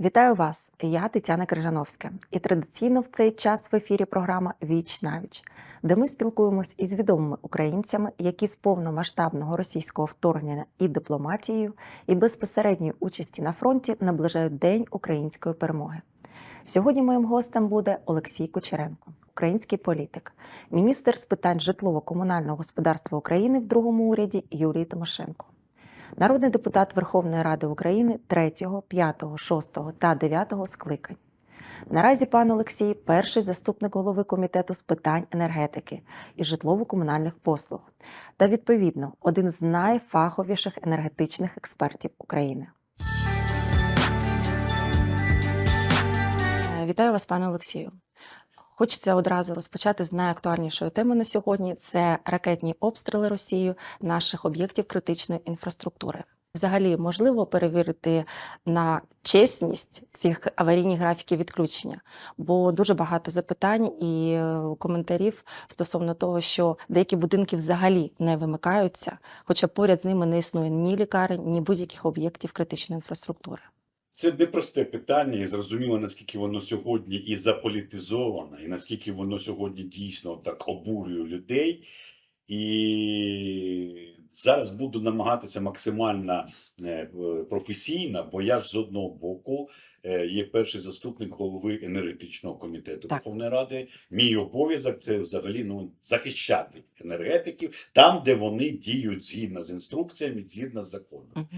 Вітаю вас! Я Тетяна Крижановська. І традиційно в цей час в ефірі програма Віч навіч, де ми спілкуємось із відомими українцями, які з повномасштабного російського вторгнення і дипломатією, і безпосередньої участі на фронті наближають День української перемоги. Сьогодні моїм гостем буде Олексій Кучеренко, український політик, міністр з питань житлово-комунального господарства України в другому уряді Юлії Тимошенко. Народний депутат Верховної Ради України 3, 5, 6 та 9 скликань. Наразі пан Олексій перший заступник голови комітету з питань енергетики і житлово-комунальних послуг та, відповідно, один з найфаховіших енергетичних експертів України. Е, Вітаю вас, пане Олексію. Хочеться одразу розпочати з найактуальнішої теми на сьогодні: це ракетні обстріли Росією наших об'єктів критичної інфраструктури. Взагалі можливо перевірити на чесність цих аварійних графіків відключення, бо дуже багато запитань і е, коментарів стосовно того, що деякі будинки взагалі не вимикаються, хоча поряд з ними не існує ні лікарень, ні будь-яких об'єктів критичної інфраструктури. Це непросте питання, і зрозуміло, наскільки воно сьогодні і заполітизоване, і наскільки воно сьогодні дійсно так обурює людей. І зараз буду намагатися максимально е, професійно, бо я ж з одного боку е, є перший заступник голови енергетичного комітету Так. Верховної Ради. Мій обов'язок це взагалі ну захищати енергетиків там, де вони діють згідно з інструкціями, згідно з законом. Мгм.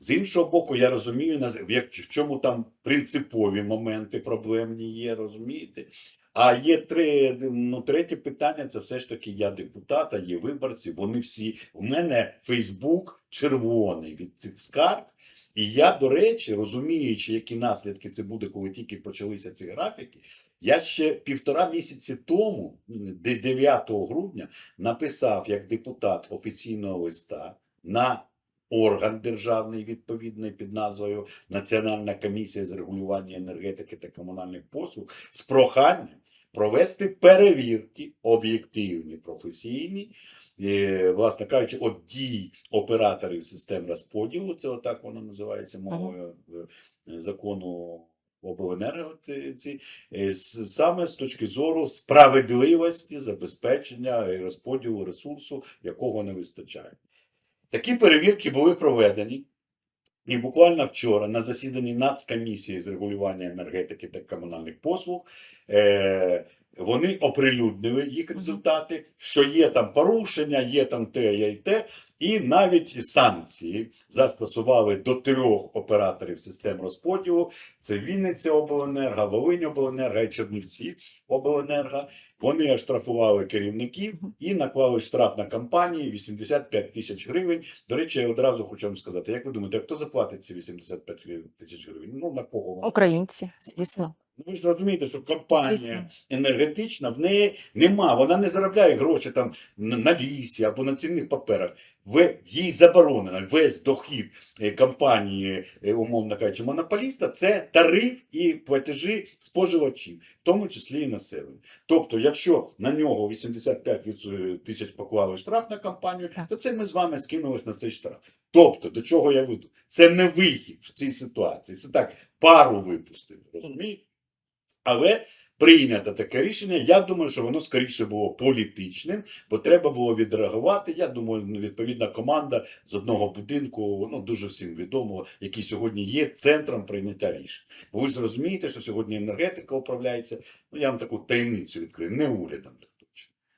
З іншого боку, я розумію, в чому там принципові моменти проблемні є, розумієте? А є три, ну, третє питання це все ж таки я депутат, а є виборці. Вони всі. У мене Фейсбук червоний від цих скарг. І я, до речі, розуміючи, які наслідки це буде, коли тільки почалися ці графіки, я ще півтора місяці тому, 9 грудня, написав як депутат офіційного листа на орган державний відповідний під назвою Національна комісія з регулювання енергетики та комунальних послуг з проханням провести перевірки об'єктивні, професійні, е, власне кажучи, от дій операторів систем розподілу, це отак воно називається мовою е, закону. Обленерго ці е, саме з точки зору справедливості забезпечення і розподілу ресурсу, якого не вистачає. Такі перевірки були проведені. І буквально вчора на засіданні Нацкомісії з регулювання енергетики та комунальних послуг е, вони оприлюднили їх результати, що є там порушення, є там те, є й те, і навіть санкції застосували до трьох операторів систем розподілу: це Вінниця обленерго, Волинь обленерго і Чернівці обленерго. Вони оштрафували керівників і наклали штраф на компанії 85 тисяч гривень. До речі, я одразу хочу вам сказати, як ви думаєте, хто заплатить ці 85 тисяч гривень? Ну на кого? Українці, звісно. Ну, ви ж розумієте, що компанія енергетична в неї нема, вона не заробляє гроші там на лісі або на цінних паперах. Ви, їй заборонено весь дохід е, компанії, е, умовно кажучи, монополіста це тариф і платежі споживачів, в тому числі і населення. Тобто, якщо на нього 85 відсо- тисяч поклали штраф на компанію, то це ми з вами скинулись на цей штраф. Тобто, до чого я веду? Це не вихід в цій ситуації. Це так пару випустили, розумієте? Але прийнято таке рішення. Я думаю, що воно скоріше було політичним, бо треба було відреагувати. Я думаю, ну, відповідна команда з одного будинку, ну дуже всім відомо, який сьогодні є центром прийняття рішень. Бо ви ж розумієте, що сьогодні енергетика управляється. Ну я вам таку таємницю відкрию, не урядом.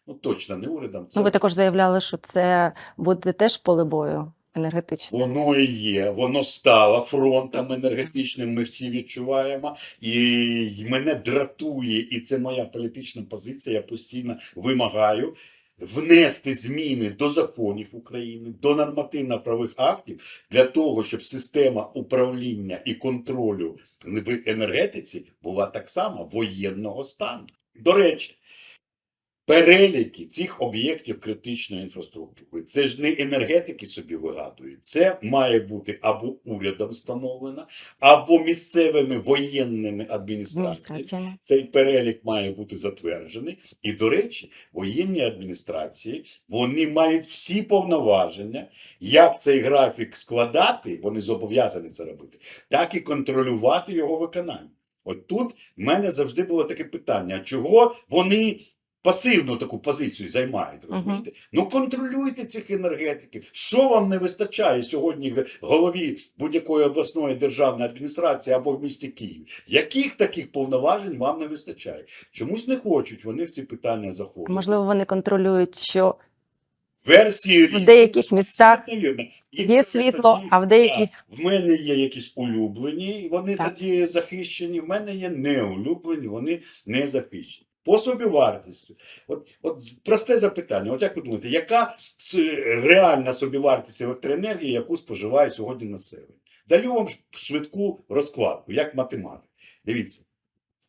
Ну точно не урядом. Це Ну, ви також заявляли, що це буде теж поле бою енергетичне. Воно і є, воно стало фронтом енергетичним, ми всі відчуваємо. І мене дратує, і це моя політична позиція. Я постійно вимагаю внести зміни до законів України, до нормативно-правових актів для того, щоб система управління і контролю в енергетиці була так само воєнного стану. До речі, переліки цих об'єктів критичної інфраструктури. Це ж не енергетики собі вигадують. Це має бути або урядом встановлено, або місцевими воєнними адміністраціями. Цей перелік має бути затверджений. І, до речі, воєнні адміністрації вони мають всі повноваження, як цей графік складати, вони зобов'язані це робити, так і контролювати його виконання. От тут в мене завжди було таке питання: чого вони пасивну таку позицію займають? Розумієте? Ну контролюйте цих енергетиків. Що вам не вистачає сьогодні голові будь-якої обласної державної адміністрації або в місті Київ? Яких таких повноважень вам не вистачає? Чомусь не хочуть вони в ці питання заходити. Можливо, вони контролюють, що Версії в деяких містах є світло, а в деяких В мене є якісь улюблені, вони Так. тоді захищені. В мене є неулюблені, вони не захищені. По собівартістю. От, от просте запитання: от як ви думаєте, яка реальна собівартість електроенергії, яку споживає сьогодні населення? Даю вам швидку розкладку, як математик. Дивіться,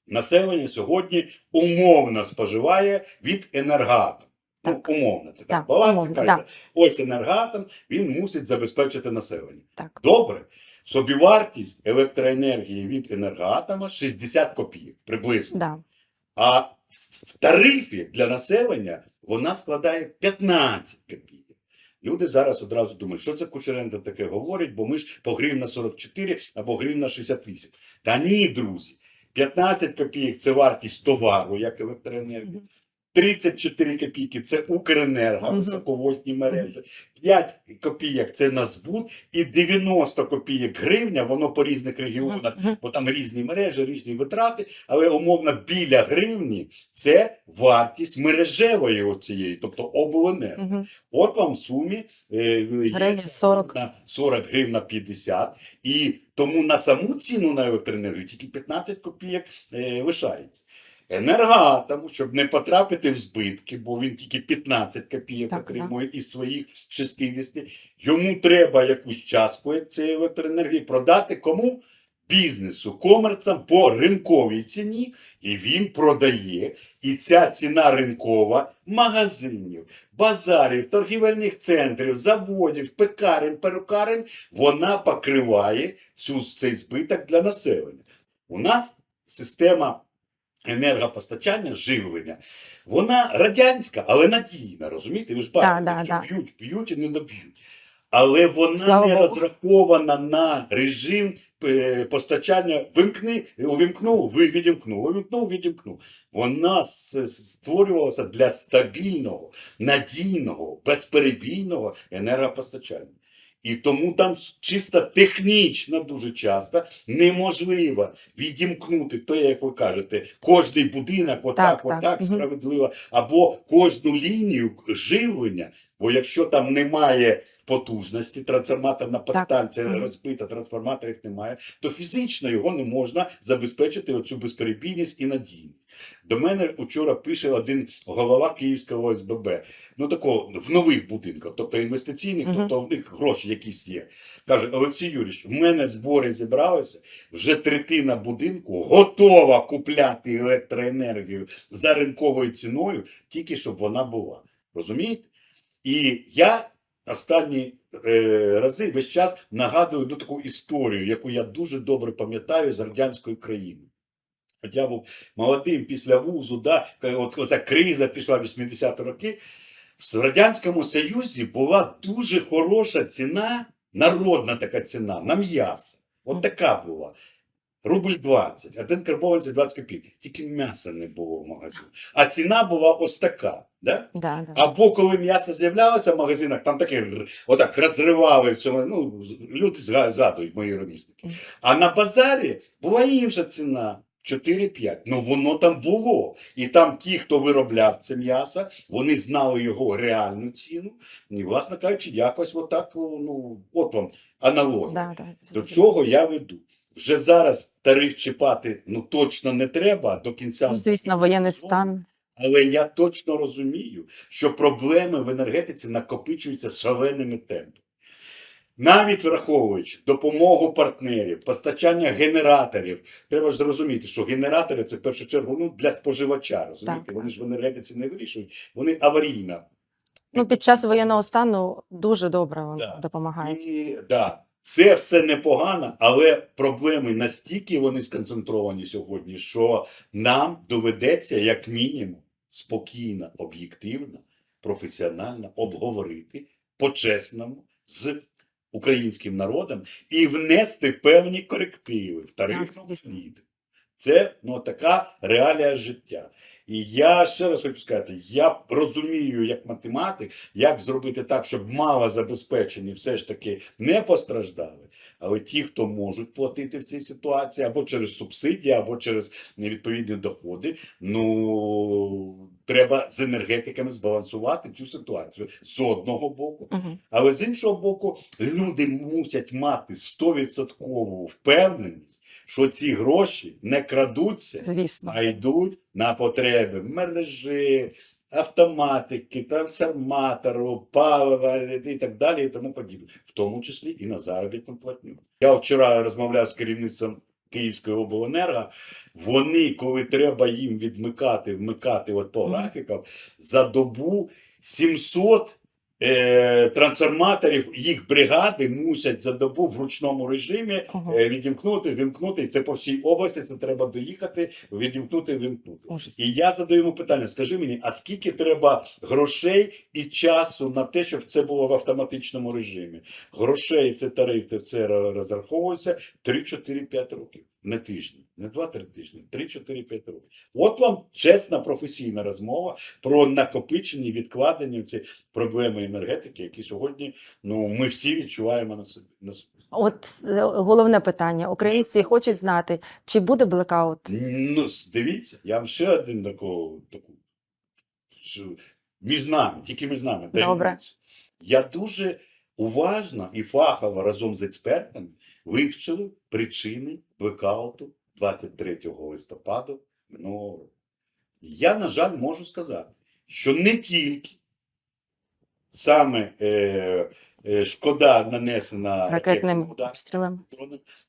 населення сьогодні умовно споживає від енергоатом. Ну, умовно, це так, Так, баланс. умовно. Ось енергоатом, він мусить забезпечити населення. так. Добре. Собівартість електроенергії від енергоатома 60 копійок приблизно. Да. А в тарифі для населення вона складає 15 копійок. Люди зараз одразу думають, що це Кучеренко таке говорить, бо ми ж по гривна 44 або гривна 68. Та ні, друзі, 15 копійок це вартість товару, як електроенергія. Мгм. 34 копійки це Укренерго, високовольтні мережі, 5 копійок це на збут, і 90 копійок гривня, воно по різних регіонах, бо там різні мережі, різні витрати, але умовно біля гривні це вартість мережевої оцієї, тобто обленерго. От вам в сумі е, є Гривня 40. на 40 гривень на 50, і тому на саму ціну на електроенергію тільки 15 копійок е, лишається. Енергоатому, щоб не потрапити в збитки, бо він тільки 15 копійок Так, отримує із своїх 60, йому треба якусь частку цієї електроенергії продати кому? Бізнесу, комерцям по ринковій ціні, і він продає. І ця ціна ринкова магазинів, базарів, торгівельних центрів, заводів, пекарень, перукарень, вона покриває цю, цей збиток для населення. У нас система енергопостачання, живлення, вона радянська, але надійна, розумієте? Ви ж бачите, да, да. б'ють, б'ють і не доб'ють. Але вона Слава не Богу. розрахована на режим е, постачання вимкни, увімкнув, ви відімкнув, увімкнув, відімкнув. Вона с- створювалася для стабільного, надійного, безперебійного енергопостачання. І тому там чисто технічно дуже часто неможливо відімкнути те, як ви кажете, кожний будинок, отак, Так, так. отак, так. справедливо, або кожну лінію живлення. Бо якщо там немає потужності, трансформаторна подстанція розбита, трансформаторів немає, то фізично його не можна забезпечити оцю безперебійність і надійність. До мене вчора пише один голова Київського ОСББ, ну такого в нових будинках, тобто інвестиційних, тобто в них гроші якісь є. Каже, Олексій Юрійович, у мене збори зібралися, вже третина будинку готова купляти електроенергію за ринковою ціною, тільки щоб вона була. Розумієте? І я останні е, рази весь час нагадую ну, таку історію, яку я дуже добре пам'ятаю з радянської країни. От я був молодим після вузу, да, от оця криза пішла 80-ті роки. В Радянському Союзі була дуже хороша ціна, народна така ціна на м'ясо. От така була. Рубль 20, один карбованці 20 копійок. Тільки м'яса не було в магазині. А ціна була ось така. Да? Да, да. Або коли м'ясо з'являлося в магазинах, там таке отак розривали все. Ну, люди згадують мої ровісники. А на базарі була інша ціна. 4-5. Ну воно там було. І там ті, хто виробляв це м'ясо, вони знали його реальну ціну. І, власне кажучи, якось отак, ну, от вам аналогія. Да, да. До чого я веду? Вже зараз тариф чіпати ну точно не треба до кінця. Ну, звісно, воєнний стан. Але я точно розумію, що проблеми в енергетиці накопичуються шаленими темпами. навіть враховуючи допомогу партнерів, постачання генераторів, треба ж зрозуміти, що генератори це в першу чергу ну, для споживача. Розумієте? Так. Вони ж в енергетиці не вирішують, вони аварійна Ну, під час воєнного стану дуже добре вони Да. допомагають. І, да, це все непогано, але проблеми настільки вони сконцентровані сьогодні, що нам доведеться, як мінімум, спокійно, об'єктивно, професіонально обговорити по-чесному з українським народом і внести певні корективи в тарифну звісно. Це ну, така реалія життя. І я ще раз хочу сказати: я розумію як математик, як зробити так, щоб малозабезпечені все ж таки не постраждали. Але ті, хто можуть платити в цій ситуації, або через субсидії, або через невідповідні доходи, ну треба з енергетиками збалансувати цю ситуацію з одного боку. Угу. Але з іншого боку, люди мусять мати 100% впевненість, що ці гроші не крадуться, Звісно. а йдуть на потреби мережі, автоматики, трансформатору, палива і так далі, і тому подібне, в тому числі і на заробітну платню. Я вчора розмовляв з керівництвом Київської обленерго. Вони, коли треба їм відмикати, вмикати от по графікам, за добу 700 е, трансформаторів їх бригади мусять за добу в ручному режимі е, відімкнути, вимкнути. І це по всій області. Це треба доїхати, відімкнути, вимкнути. Ужас. І я задаю йому питання: скажи мені, а скільки треба грошей і часу на те, щоб це було в автоматичному режимі? Грошей це тарифи, це ро- розраховується 3-4-5 років. Не тижні, не 2-3 тижні, 3-4-5 років. От вам чесна професійна розмова про накопичені, відкладені ці проблеми енергетики, які сьогодні ну, ми всі відчуваємо на собі. На собі. От е, головне питання. Українці хочуть знати, чи буде блекаут? Ну, дивіться, я вам ще один таку, таку між нами, тільки між нами. Добре. Я дуже уважно і фахово разом з експертами вивчили причини блекауту 23 листопада минулого року. Я, на жаль, можу сказати, що не тільки саме е, е, шкода нанесена Ракетним обстрілом.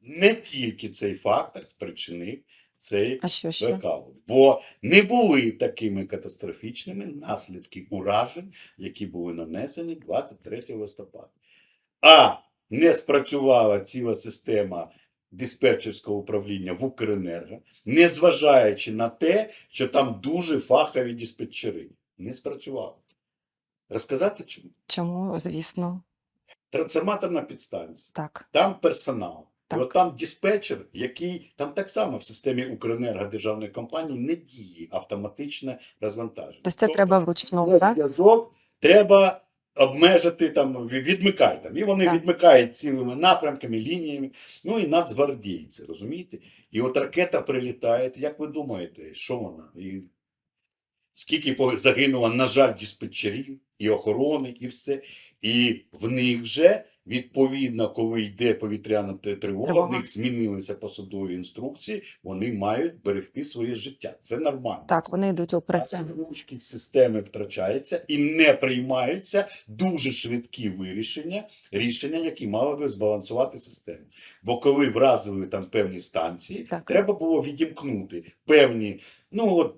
не тільки цей фактор спричинив цей блекаут, бо не були такими катастрофічними наслідки уражень, які були нанесені 23 листопада. А не спрацювала ціла система диспетчерського управління в Укренерго, незважаючи на те, що там дуже фахові диспетчери. Не спрацювала. Розказати чому? Чому? Звісно, Трансформаторна підстанція. так. Там персонал. Так. І от там диспетчер, який там так само в системі Укренерго державної компанії не діє автоматичне розвантаження. Тобто це треба вручну, так? зв'язок, треба обмежити там, ві- відмикай там. І вони Так. відмикають цілими напрямками, лініями. Ну і нацгвардійці, розумієте? І от ракета прилітає. Як ви думаєте, що вона? І скільки загинуло, на жаль, диспетчерів, і охорони, і все. І в них вже відповідно, коли йде повітряна тривога, Тривога. в них змінилися посадові інструкції, вони мають берегти своє життя. Це нормально. Так, вони йдуть у операцію. Ручки системи втрачаються і не приймаються дуже швидкі вирішення, рішення, які мали би збалансувати систему. Бо коли вразили там певні станції, Так. треба було відімкнути певні, ну от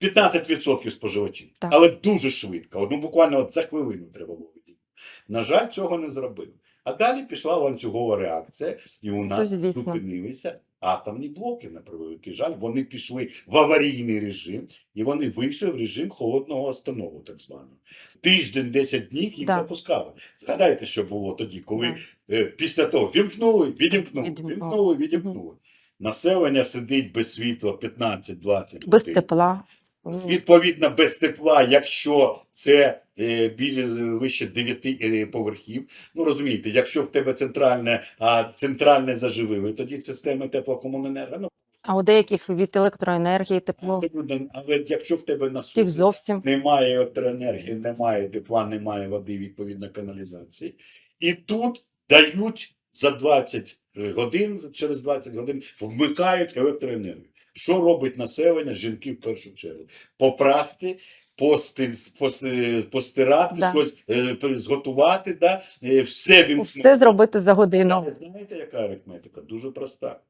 15% споживачів, Так. але дуже швидко. Ну, буквально от за хвилину треба було відімкнути. На жаль, цього не зробили. А далі пішла ланцюгова реакція, і у нас зупинилися атомні блоки, на превеликий жаль. Вони пішли в аварійний режим, і вони вийшли в режим холодного останову, так званого. Тиждень, 10 днів їх Да. запускали. Згадайте, що було тоді, коли Да. е, після того вімкнули, відімкнули, Відімкнули. вімкнули, відімкнули. Населення сидить без світла 15-20 Без годин. тепла. Відповідно, без тепла, якщо це е, біля вище 9 е, поверхів. Ну розумієте, якщо в тебе центральне, а центральне заживили, тоді системи теплокомуненерго. Ну, А у деяких від електроенергії тепло, абсолютно. але якщо в тебе на тих суті зовсім. немає електроенергії, немає тепла, немає води, відповідно каналізації. І тут дають за 20 годин, через 20 годин вмикають електроенергію. Що робить населення, жінки в першу чергу? Попрасти пости, пости, постирати, Да. щось е, зготувати, да? е, все він Все зробити за годину. Знаєте, яка арифметика? Дуже проста.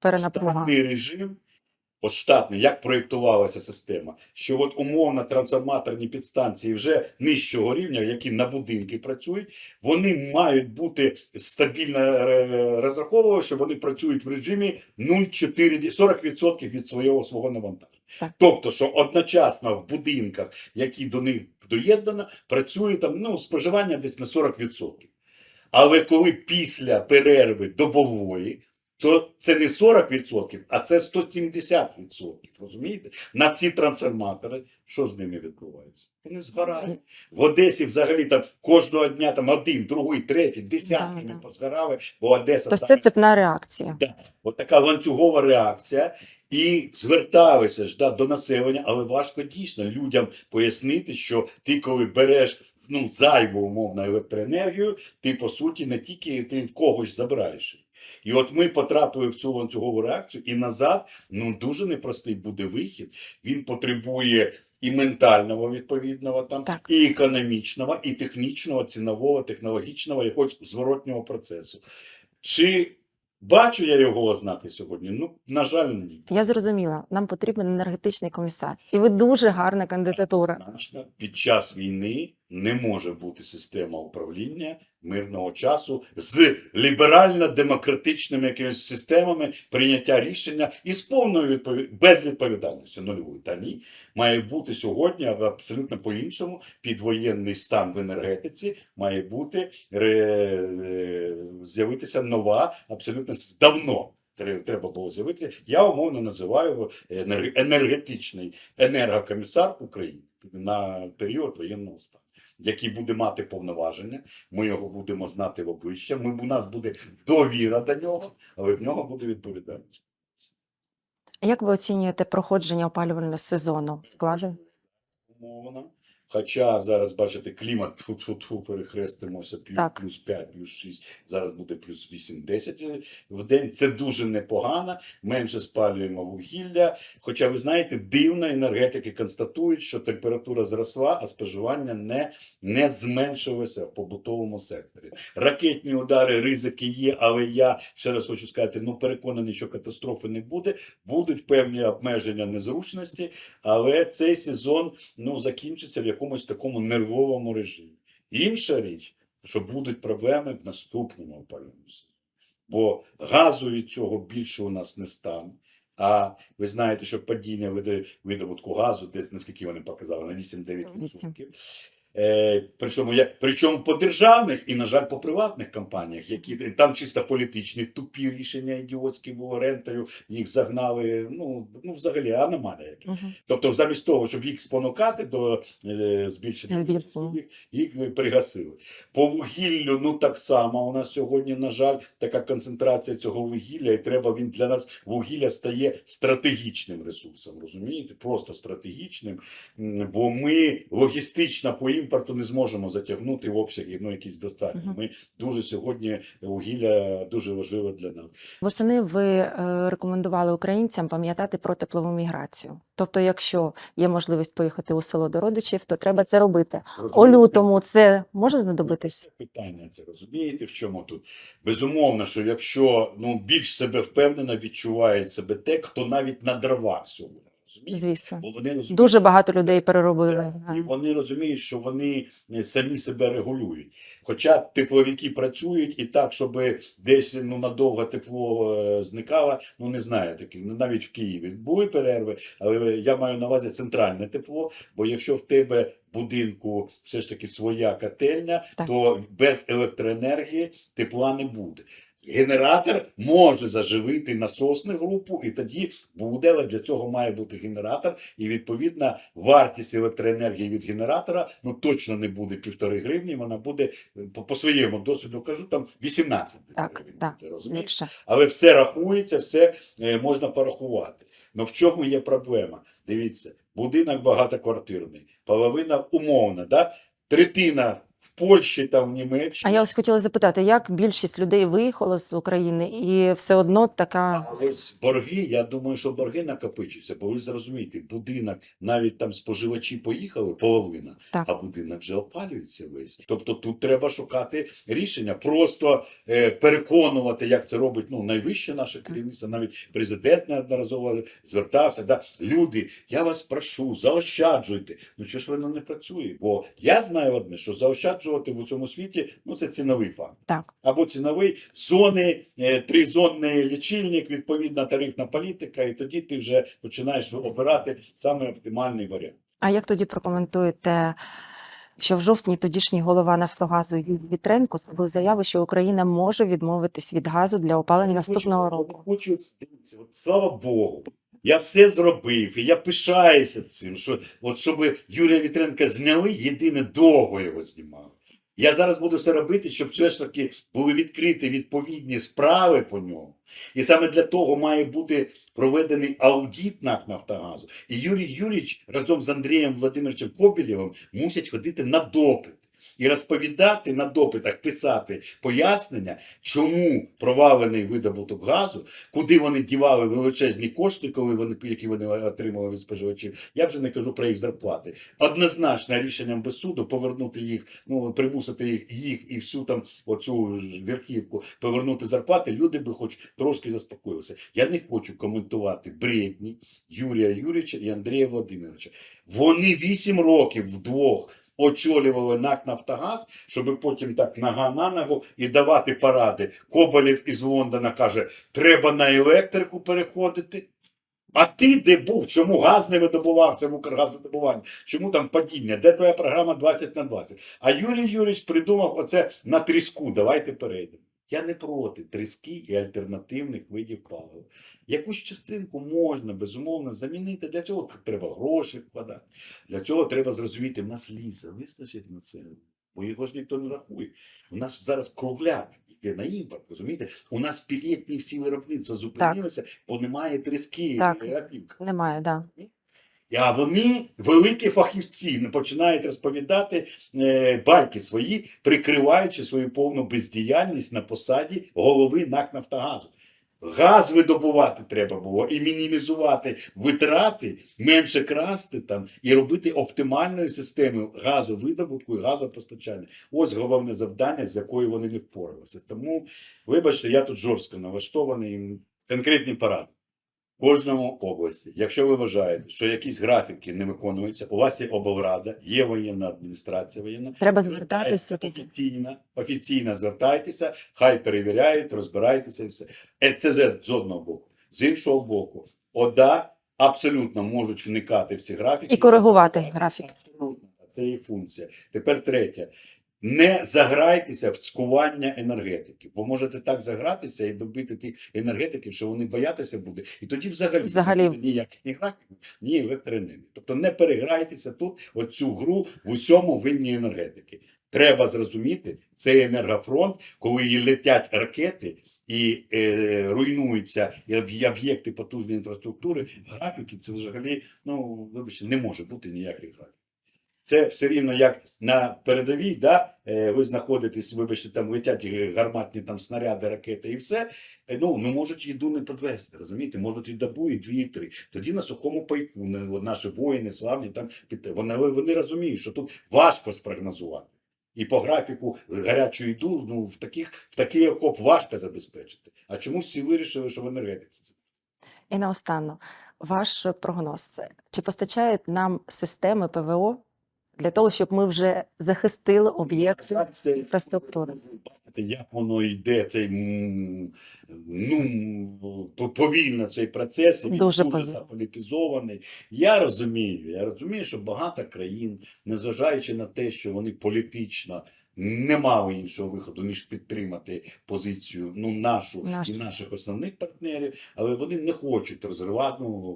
Перенапруга. Штатний режим, от штатний, як проєктувалася система, що от умовно трансформаторні підстанції вже нижчого рівня, які на будинки працюють, вони мають бути стабільно е, розраховувати, що вони працюють в режимі 0,4, 40% від свого свого навантаження. Так. Тобто, що одночасно в будинках, які до них доєднано, працює там ну, споживання десь на 40%. Але коли після перерви добової, то це не 40%, а це 170%. Розумієте? На ці трансформатори, що з ними відбувається? Вони згорають. В Одесі взагалі там кожного дня там один, другий, третій, десятками Да, да. позгорали, бо Одеса Тобто це саме цепна реакція. Да. От така ланцюгова реакція. І зверталися ж да, до населення, але важко дійсно людям пояснити, що ти, коли береш ну, зайву умовно електроенергію, ти по суті не тільки ти в когось забираєш. І от ми потрапили в цю ланцюгову реакцію, і назад ну дуже непростий буде вихід. Він потребує і ментального відповідного там, Так. і економічного, і технічного, цінового, технологічного, якогось зворотнього процесу. Чи бачу я його ознаки сьогодні? Ну, на жаль, ні. Я зрозуміла, нам потрібен енергетичний комісар. І ви дуже гарна кандидатура. Під час війни не може бути система управління мирного часу з ліберально-демократичними якимись системами прийняття рішення і з повною відпові... безвідповідальністю нульовою. Та ні, має бути сьогодні абсолютно по-іншому. Підвоєнний стан в енергетиці має бути ре... е, з'явитися нова, абсолютно давно. Треба було з'явити. Я умовно називаю енергетичний енергокомісар України на період воєнного стану, який буде мати повноваження. Ми його будемо знати в обличчя. Ми, у нас буде довіра до нього, але в нього буде відповідальність. Як ви оцінюєте проходження опалювального сезону? Складно? Умовно. Хоча зараз, бачите, клімат фу-фу-фу, перехрестимося, плюс, Так. плюс 5, плюс 6, зараз буде плюс 8-10 в день. Це дуже непогано, менше спалюємо вугілля. Хоча, ви знаєте, дивно енергетики констатують, що температура зросла, а споживання не, не зменшилося в побутовому секторі. Ракетні удари, ризики є, але я ще раз хочу сказати, ну переконаний, що катастрофи не буде. Будуть певні обмеження незручності, але цей сезон ну, закінчиться в якомусь такому нервовому режимі. Інша річ, що будуть проблеми в наступному опалювальному сезоні. Бо газу від цього більше у нас не стане. А ви знаєте, що падіння видобутку газу, десь наскільки вони показали, на 8-9%. Е, причому, я, причому по державних і, на жаль, по приватних компаніях, які там чисто політичні тупі рішення ідіотські було рентою, їх загнали. Ну, ну взагалі аномалія. Мгм. Тобто, замість того, щоб їх спонукати до е, збільшення, їх, їх пригасили. По вугіллю, ну так само. У нас сьогодні, на жаль, така концентрація цього вугілля, і треба він для нас вугілля стає стратегічним ресурсом. Розумієте? Просто стратегічним. Бо ми логістично по імпорту не зможемо затягнути в обсяги ну, якісь достатні. Мгм. Ми дуже сьогодні вугілля дуже важливе для нас. Восени ви е, рекомендували українцям пам'ятати про теплову міграцію. Тобто, якщо є можливість поїхати у село до родичів, то треба це робити. У Розумієте? лютому це може знадобитись? Питання це розумієте, в чому тут? Безумовно, що якщо ну, більш себе впевнено відчуває себе те, хто навіть на дровах сьогодні. Розумієте? Звісно. Бо вони розуміють, Дуже багато людей переробили. і вони розуміють, що вони е, самі себе регулюють. Хоча тепловики працюють і так, щоб десь ну, надовго тепло е, зникало, ну не знаю таких, ну, навіть в Києві були перерви, але я маю на увазі центральне тепло. Бо якщо в тебе будинку все ж таки своя котельня, Так. то без електроенергії тепла не буде. Генератор може заживити насосну групу, і тоді буде, але для цього має бути генератор. І відповідно вартість електроенергії від генератора ну точно не буде півтори гривні. Вона буде по, по своєму досвіду кажу, там 18 Так, гривень. так, розумієш? Більше. Але все рахується, все е, можна порахувати. Ну в чому є проблема? Дивіться, будинок багатоквартирний, половина умовна, да? третина Польщі, там в Німеччині. А я ось хотіла запитати, як більшість людей виїхало з України, і все одно така А ось борги, я думаю, що борги накопичуються, бо ви зрозумієте, будинок, навіть там споживачі поїхали, половина, Так. а будинок же опалюється весь. Тобто тут треба шукати рішення, просто е, переконувати, як це робить ну, найвище наше керівництво, навіть президент неодноразово звертався. Да? Люди, я вас прошу, заощаджуйте. Ну чого ж воно не працює? Бо я знаю одне, що заощаджувати в цьому світі ну, це ціновий факт так. або ціновий зони, е, тризонний лічильник, відповідна тарифна політика, і тоді ти вже починаєш обирати саме оптимальний варіант. А як тоді прокоментуєте, що в жовтні тодішній голова Нафтогазу Юрій Вітренко зробив заяву, що Україна може відмовитись від газу для опалення наступного року? Хочу, от, слава Богу. Я все зробив, і я пишаюся цим, що от щоб Юрія Вітренка зняли, єдине довго його знімали. Я зараз буду все робити, щоб все ж таки були відкриті відповідні справи по ньому. І саме для того має бути проведений аудит НАК Нафтогазу. І Юрій Юрійович разом з Андрієм Владимировичем Кобілєвим мусять ходити на допит і розповідати на допитах, писати пояснення, чому провалений видобуток газу, куди вони дівали величезні кошти, коли вони які вони отримали від споживачів. Я вже не кажу про їх зарплати. Однозначно рішенням без суду повернути їх, ну примусити їх, їх і всю там оцю верхівку повернути зарплати. Люди би хоч трошки заспокоїлися. Я не хочу коментувати бредні Юрія Юрійовича і Андрія Володимировича. Вони вісім років вдвох. Очолювали НАК Нафтогаз, щоб потім так нога на ногу і давати поради. Коболєв із Лондона каже, треба на електрику переходити. А ти де був? Чому газ не видобувався в Укргазвидобуванні? Чому там падіння? Де твоя програма 20 на 20? А Юрій Юрійович придумав оце на тріску. Давайте перейдемо. Я не проти тріски і альтернативних видів палива. Якусь частинку можна безумовно замінити. Для цього треба гроші вкладати. Для цього треба зрозуміти, в нас ліса вистачить на це, бо його ж ніхто не рахує. У нас зараз кругляк йде на імпорт, розумієте? У нас пілетні всі виробництва зупинилися, бо немає тріски. Так. Немає, да. А вони, великі фахівці, починають розповідати е, байки свої, прикриваючи свою повну бездіяльність на посаді голови НАК Нафтогазу. Газ видобувати треба було і мінімізувати витрати, менше красти там і робити оптимальною системою газовидобутку і газопостачання. Ось головне завдання, з якою вони не впоралися. Тому, вибачте, я тут жорстко налаштований. Конкретні поради. Кожному області, якщо ви вважаєте, що якісь графіки не виконуються, у вас є облрада, є воєнна адміністрація воєнна. Треба звертатися офіційно, офіційно звертайтеся, хай перевіряють, розбирайтеся і все. Е, Це з одного боку. З іншого боку, ОДА абсолютно можуть вникати в ці графіки. І коригувати графік. Це їх функція. Тепер третє. Не заграйтеся в цькування енергетиків, бо можете так загратися і добити тих енергетиків, що вони боятися буде, і тоді взагалі, Взагалі. не буде ніяких ні графіків, ні електроенергії. Тобто не переграйтеся тут оцю гру в усьому винні енергетики. Треба зрозуміти цей енергофронт, коли і летять ракети. І е, руйнуються і об'єкти потужної інфраструктури, графіки це взагалі, ну вибачте, не може бути ніяких графіків. Це все рівно як на передовій, да, е, ви знаходитесь, вибачте, там летять е, гарматні там снаряди, ракети і все. е, Ну, ну можуть їду не підвести, розумієте? Можуть і добу, і дві, і три. Тоді на сухому пайку наші воїни славні там вони, вони розуміють, що тут важко спрогнозувати. І по графіку гарячу йду, ну в таких в такий окоп важко забезпечити. А чомусь всі вирішили, що в енергетиці це. І наостанно, ваш прогноз це чи постачають нам системи ПВО для того, щоб ми вже захистили об'єкти інфраструктури? Як воно йде, цей ну повільно цей процес, він Дуже дуже, заполітизований. Я розумію, я розумію, що багато країн, незважаючи на те, що вони політично не мали іншого виходу, ніж підтримати позицію ну, нашу Нашу. і наших основних партнерів, але вони не хочуть розривати, ну,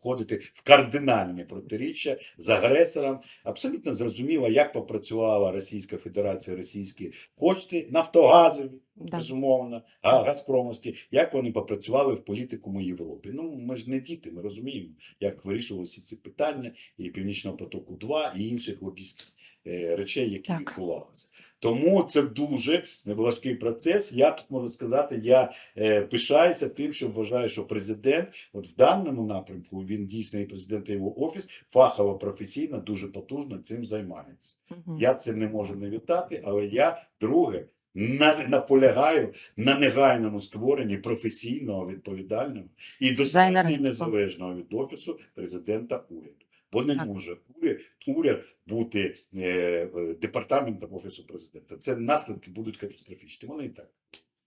входити в кардинальні протиріччя з агресором. Абсолютно зрозуміло, як попрацювала Російська Федерація, російські кошти нафтогазові. Да. безумовно, а Газпромовські, як вони попрацювали в політикуму Європі. Ну, ми ж не діти, ми розуміємо, як вирішувалися ці питання і Північного потоку 2 і інших лобістських е, речей, які Так. відбувалися. Тому це дуже важкий процес. Я тут можу сказати, я е, пишаюся тим, що вважаю, що президент, от в даному напрямку, він дійсно і президент і його офіс фахово, професійно, дуже потужно цим займається. Мгм. Я це не можу не вітати, але я друге на- наполягаю на негайному створенні професійного, відповідального і достатньо незалежного від офісу президента уряду. Бо не Так. може уряд, уряд бути е, е, департаментом офісу президента. Це наслідки будуть катастрофічні. Вони і так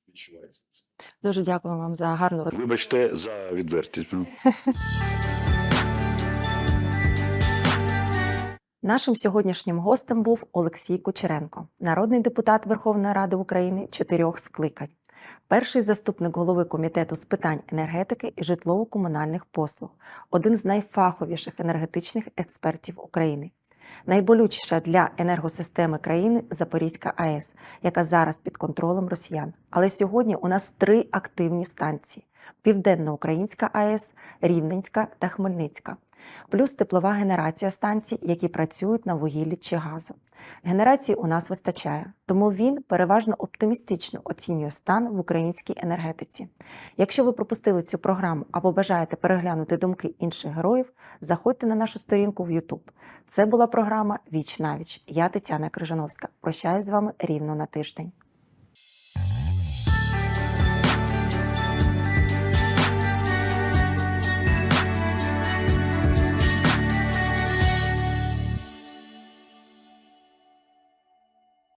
відчуваються. Дуже дякую вам за гарну. Вибачте за відвертість. Нашим сьогоднішнім гостем був Олексій Кучеренко, народний депутат Верховної Ради України чотирьох скликань, перший заступник голови комітету з питань енергетики і житлово-комунальних послуг, один з найфаховіших енергетичних експертів України. Найболючіша для енергосистеми країни Запорізька АЕС, яка зараз під контролем росіян. Але сьогодні у нас три активні станції: Південноукраїнська АЕС, Рівненська та Хмельницька плюс теплова генерація станцій, які працюють на вугіллі чи газу. Генерації у нас вистачає, тому він переважно оптимістично оцінює стан в українській енергетиці. Якщо ви пропустили цю програму або бажаєте переглянути думки інших героїв, заходьте на нашу сторінку в YouTube. Це була програма Віч навіч. Я Тетяна Крижановська. Прощаюсь з вами рівно на тиждень.